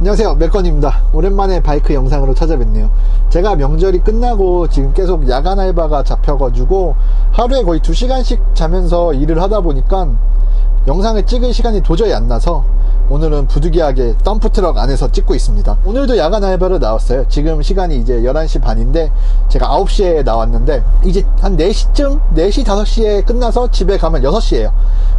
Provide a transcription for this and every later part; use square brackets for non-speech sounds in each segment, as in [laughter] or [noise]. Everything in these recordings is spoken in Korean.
안녕하세요. 맥건입니다. 오랜만에 바이크 영상으로 찾아뵙네요. 제가 명절이 끝나고 지금 계속 야간 알바가 잡혀가지고 하루에 거의 2시간씩 자면서 일을 하다 보니까 영상을 찍을 시간이 도저히 안 나서 오늘은 부득이하게 덤프트럭 안에서 찍고 있습니다. 오늘도 야간 알바를 나왔어요. 지금 시간이 이제 11시 반인데 제가 9시에 나왔는데 이제 한 4시쯤 4시 5시에 끝나서 집에 가면 6시에요.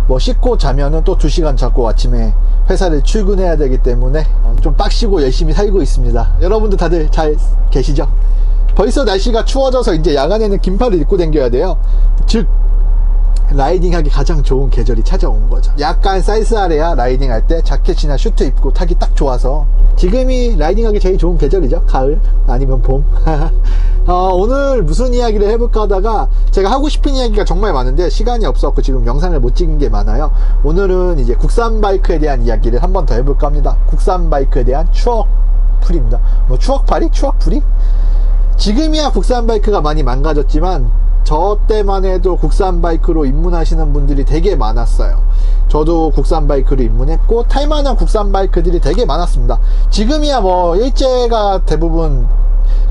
뭐 씻고 자면은 또 2시간 자고 아침에 회사를 출근해야 되기 때문에 좀 빡시고 열심히 살고 있습니다 여러분도 다들 잘 계시죠? 벌써 날씨가 추워져서 이제 야간에는 긴팔을 입고 다녀야 돼요 즉 라이딩하기 가장 좋은 계절이 찾아온 거죠. 약간 사이즈 아래야 라이딩 할 때 자켓이나 슈트 입고 타기 딱 좋아서 지금이 라이딩하기 제일 좋은 계절이죠. 가을 아니면 봄. [laughs] 어, 오늘 무슨 이야기를 해볼까 하다가 제가 하고 싶은 이야기가 정말 많은데 시간이 없었고 지금 영상을 못 찍은 게 많아요. 오늘은 이제 국산 바이크에 대한 이야기를 한 번 더 해볼까 합니다. 국산 바이크에 대한 추억풀이입니다. 뭐 추억팔이? 추억풀이? 지금이야 국산 바이크가 많이 망가졌지만 저 때만 해도 국산 바이크로 입문하시는 분들이 되게 많았어요. 저도 국산 바이크로 입문했고 탈만한 국산 바이크들이 되게 많았습니다. 지금이야 뭐 일제가 대부분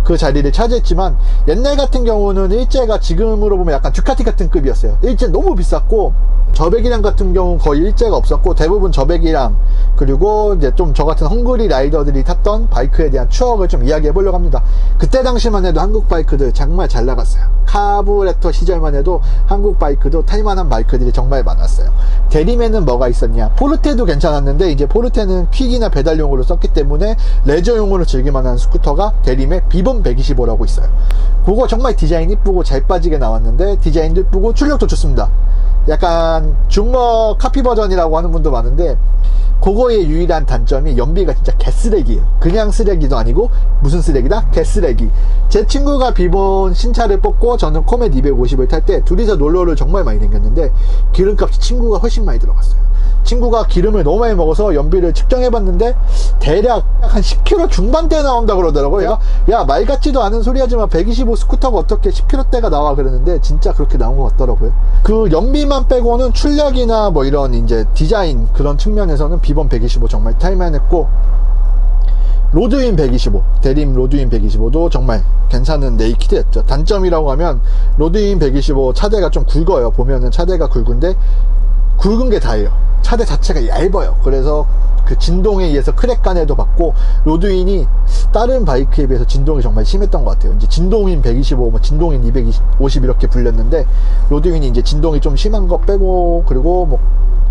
그 자리를 차지했지만 옛날 같은 경우는 일제가 지금으로 보면 약간 듀카티 같은 급이었어요. 일제 너무 비쌌고 저배기량 같은 경우는 거의 일제가 없었고 대부분 저배기량 그리고 이제 좀 저 같은 헝그리 라이더들이 탔던 바이크에 대한 추억을 좀 이야기해 보려고 합니다. 그때 당시만 해도 한국 바이크들 정말 잘 나갔어요. 카브레터 시절만 해도 한국 바이크도 탈만한 바이크들이 정말 많았어요. 대림에는 뭐가 있었냐? 포르테도 괜찮았는데 이제 포르테는 퀵이나 배달용으로 썼기 때문에 레저용으로 즐길만한 스쿠터가 대림의 비본 125라고 있어요. 그거 정말 디자인 이쁘고 잘 빠지게 나왔는데 디자인도 이쁘고 출력도 좋습니다. 약간 중머 카피 버전이라고 하는 분도 많은데 그거의 유일한 단점이 연비가 진짜 개쓰레기예요. 그냥 쓰레기도 아니고 무슨 쓰레기다? 개쓰레기. 제 친구가 비본 신차를 뽑고 저는 코멧 250을 탈 때 둘이서 놀러를 정말 많이 다녔는데 기름값이 친구가 훨씬 많이 들어갔어요. 친구가 기름을 너무 많이 먹어서 연비를 측정해 봤는데 대략 한 10km 중반대 나온다 그러더라고요. 얘가 야 말 같지도 않은 소리 하지만 125 스쿠터가 어떻게 10km대가 나와 그러는데 진짜 그렇게 나온 것 같더라고요. 그 연비만 빼고는 출력이나 뭐 이런 이제 디자인 그런 측면에서는 비번 125 정말 탈만했고 로드윈 125 대림 로드윈 125도 정말 괜찮은 네이키드였죠. 단점이라고 하면 로드윈 125 차대가 좀 굵어요. 보면은 차대가 굵은데 굵은 게 다예요. 차대 자체가 얇아요. 그래서 그 진동에 의해서 크랙 간에도 받고 로드윈이 다른 바이크에 비해서 진동이 정말 심했던 것 같아요 이제 진동인 125, 뭐 진동인 250 이렇게 불렸는데 로드윈이 이제 진동이 좀 심한 거 빼고 그리고 뭐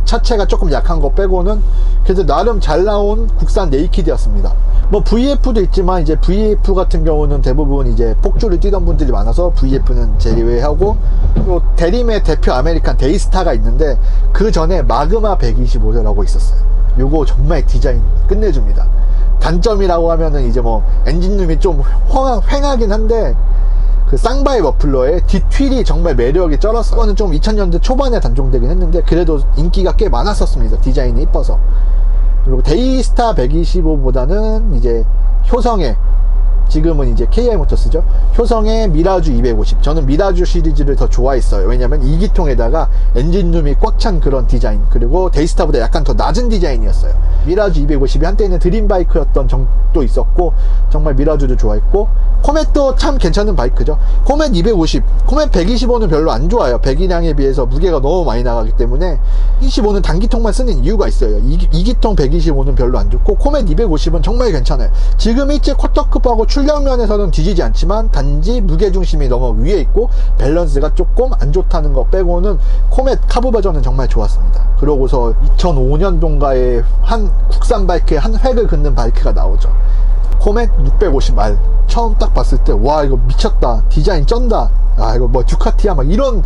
차체가 조금 약한 거 빼고는 그래도 나름 잘 나온 국산 네이키드였습니다. 뭐 VF도 있지만 이제 VF 같은 경우는 대부분 이제 폭주를 뛰던 분들이 많아서 VF는 제외하고 또 대림의 대표 아메리칸 데이스타가 있는데 그 전에 마그마 125라고 있었어요. 요거 정말 디자인 끝내줍니다. 단점이라고 하면은 이제 뭐 엔진룸이 좀 휑, 휑하긴 한데 그 쌍바이 머플러의 뒷휠이 정말 매력이 쩔었어요. 그거는 좀 2000년대 초반에 단종되긴 했는데 그래도 인기가 꽤 많았었습니다. 디자인이 이뻐서. 그리고 데이스타 125보다는 이제 효성의 지금은 이제 KI 모터스죠. 효성의 미라주 250. 저는 미라주 시리즈를 더 좋아했어요. 왜냐면 2기통에다가 엔진룸이 꽉 찬 그런 디자인. 그리고 데이스타보다 약간 더 낮은 디자인이었어요. 미라주 250이 한때는 드림바이크였던 정도 있었고, 정말 미라주도 좋아했고, 코멧도 참 괜찮은 바이크죠. 코멧 250, 코멧 125는 별로 안 좋아요. 배기량에 비해서 무게가 너무 많이 나가기 때문에 25는 단기통만 쓰는 이유가 있어요. 2기, 통 125는 별로 안 좋고 코멧 250은 정말 괜찮아요. 지금 일제 쿼터급하고 출력 면에서는 뒤지지 않지만 단지 무게중심이 너무 위에 있고 밸런스가 조금 안 좋다는 거 빼고는 코멧 카브 버전은 정말 좋았습니다. 그러고서 2005년도인가에 한 국산 바이크에 한 획을 긋는 바이크가 나오죠. 코멧 650R 처음 딱 봤을 때 와 이거 미쳤다 디자인 쩐다 아 이거 뭐 듀카티야 막 이런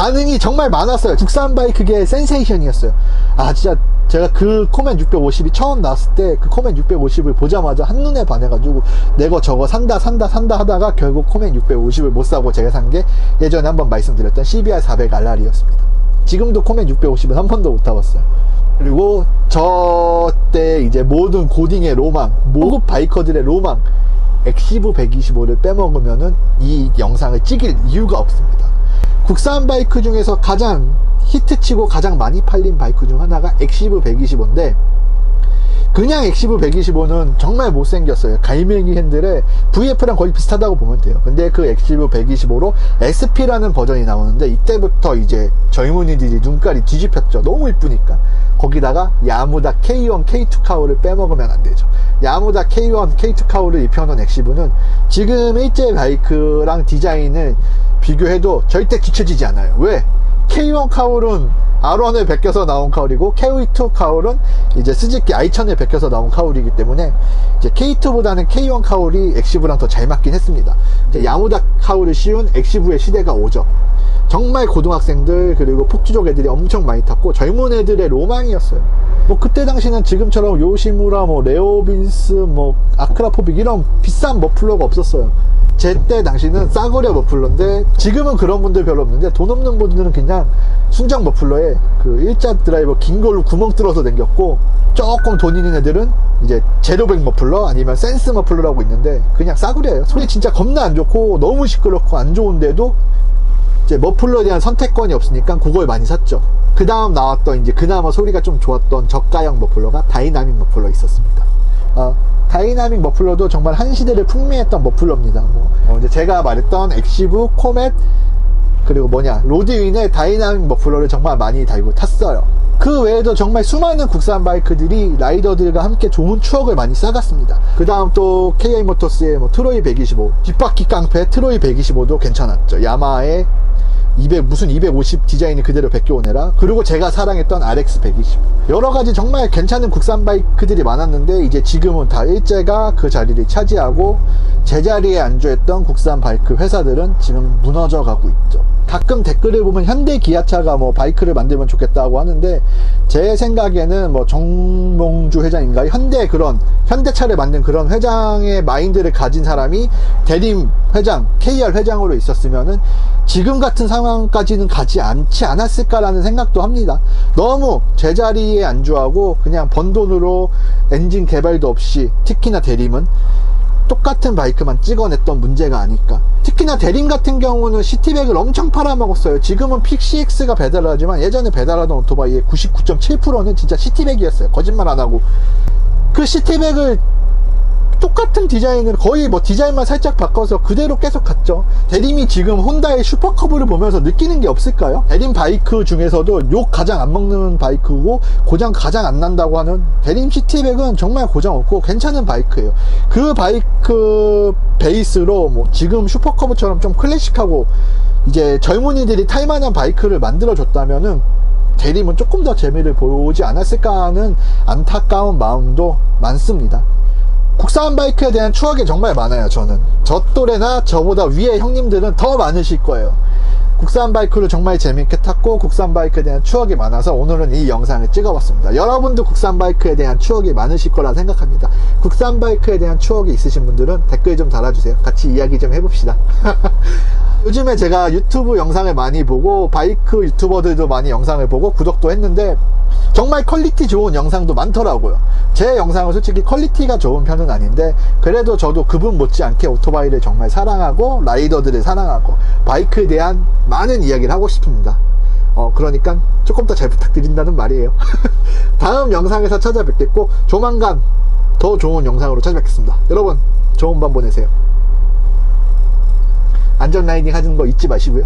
반응이 정말 많았어요. 국산 바이크계 센세이션이었어요. 아 진짜 제가 그 코멧 650이 처음 나왔을 때 그 코멧 650을 보자마자 한눈에 반해가지고 내거 저거 산다 산다 산다 하다가 결국 코멧 650을 못 사고 제가 산 게 예전에 한번 말씀드렸던 CBR 400 RR이었습니다. 지금도 코멧 650은 한 번도 못 타봤어요. 그리고 저 때 이제 모든 고딩의 로망, 모급 바이커들의 로망, 엑시브 125를 빼먹으면은 이 영상을 찍을 이유가 없습니다. 국산 바이크 중에서 가장 히트치고 가장 많이 팔린 바이크 중 하나가 엑시브 125인데 그냥 엑시브 125는 정말 못생겼어요. 갈매기 핸들에 VF랑 거의 비슷하다고 보면 돼요. 근데 그 엑시브 125로 SP라는 버전이 나오는데 이때부터 이제 젊은이들이 눈깔이 뒤집혔죠. 너무 이쁘니까. 거기다가 야무다 K1, K2 카우를 빼먹으면 안 되죠. 야무다 K1, K2 카우를 입혀놓은 엑시브는 지금 일제 바이크랑 디자인을 비교해도 절대 뒤처지지 않아요. 왜? K1 카울은 R1을 베껴서 나온 카울이고 K2 카울은 이제 스즈키 i1000을 베껴서 나온 카울이기 때문에 이제 K2보다는 K1 카울이 엑시브랑 더 잘 맞긴 했습니다. 이제 야무다 카울을 씌운 엑시브의 시대가 오죠. 정말 고등학생들 그리고 폭주족 애들이 엄청 많이 탔고 젊은 애들의 로망이었어요. 뭐 그때 당시는 지금처럼 요시무라 뭐 레오빈스 뭐 아크라포빅 이런 비싼 머플러가 없었어요. 제때 당시는 싸구려 머플러인데 지금은 그런 분들 별로 없는데 돈 없는 분들은 그냥 순정 머플러에 그 일자 드라이버 긴 걸로 구멍 뚫어서 당겼고 조금 돈 있는 애들은 이제 제로백 머플러 아니면 센스 머플러라고 있는데 그냥 싸구려예요. 소리 진짜 겁나 안 좋고 너무 시끄럽고 안 좋은데도 이제 머플러에 대한 선택권이 없으니까 그걸 많이 샀죠. 그 다음 나왔던 이제 그나마 소리가 좀 좋았던 저가형 머플러가 다이나믹 머플러 있었습니다. 어, 다이나믹 머플러도 정말 한 시대를 풍미했던 머플러입니다. 뭐, 어, 이제 제가 말했던 엑시브, 코멧, 그리고 뭐냐, 로드윈의 다이나믹 머플러를 정말 많이 달고 탔어요. 그 외에도 정말 수많은 국산 바이크들이 라이더들과 함께 좋은 추억을 많이 쌓았습니다. 그 다음 또 KI 모터스의 뭐 트로이 125, 뒷바퀴 깡패 트로이 125도 괜찮았죠. 야마하의 200 무슨 250 디자인이 그대로 베껴오네라. 그리고 제가 사랑했던 RX 120 여러 가지 정말 괜찮은 국산 바이크들이 많았는데 이제 지금은 다 일제가 그 자리를 차지하고 제자리에 안주했던 국산 바이크 회사들은 지금 무너져 가고 있죠 가끔 댓글을 보면 현대 기아차가 뭐 바이크를 만들면 좋겠다고 하는데 제 생각에는 뭐 정몽주 회장인가 현대 그런 현대차를 만든 그런 회장의 마인드를 가진 사람이 대림 회장 KR 회장으로 있었으면은 지금 같은 상황까지는 가지 않지 않았을까라는 생각도 합니다. 너무 제자리에 안주하고 그냥 번 돈으로 엔진 개발도 없이 특히나 대림은 똑같은 바이크만 찍어냈던 문제가 아닐까. 특히나 대림 같은 경우는 시티백을 엄청 팔아먹었어요. 지금은 픽시엑스가 배달하지만 예전에 배달하던 오토바이의 99.7%는 진짜 시티백이었어요. 거짓말 안 하고. 그 시티백을 똑같은 디자인을 거의 뭐 디자인만 살짝 바꿔서 그대로 계속 갔죠. 대림이 지금 혼다의 슈퍼커브를 보면서 느끼는 게 없을까요? 대림 바이크 중에서도 욕 가장 안 먹는 바이크고 고장 가장 안 난다고 하는 대림 시티백은 정말 고장 없고 괜찮은 바이크예요. 그 바이크 베이스로 뭐 지금 슈퍼커브처럼 좀 클래식하고 이제 젊은이들이 탈만한 바이크를 만들어 줬다면은 대림은 조금 더 재미를 보지 않았을까 하는 안타까운 마음도 많습니다. 국산 바이크에 대한 추억이 정말 많아요, 저는. 저 또래나 저보다 위에 형님들은 더 많으실 거예요. 국산 바이크를 정말 재밌게 탔고 국산 바이크에 대한 추억이 많아서 오늘은 이 영상을 찍어봤습니다. 여러분도 국산 바이크에 대한 추억이 많으실 거라 생각합니다. 국산 바이크에 대한 추억이 있으신 분들은 댓글 좀 달아주세요. 같이 이야기 좀 해봅시다. [laughs] 요즘에 제가 유튜브 영상을 많이 보고 바이크 유튜버들도 많이 영상을 보고 구독도 했는데 정말 퀄리티 좋은 영상도 많더라고요. 제 영상은 솔직히 퀄리티가 좋은 편은 아닌데 그래도 저도 그분 못지않게 오토바이를 정말 사랑하고 라이더들을 사랑하고 바이크에 대한 많은 이야기를 하고 싶습니다. 어, 그러니까 조금 더 잘 부탁드린다는 말이에요. [laughs] 다음 영상에서 찾아뵙겠고 조만간 더 좋은 영상으로 찾아뵙겠습니다. 여러분 좋은 밤 보내세요. 안전 라이딩 하는 거 잊지 마시고요.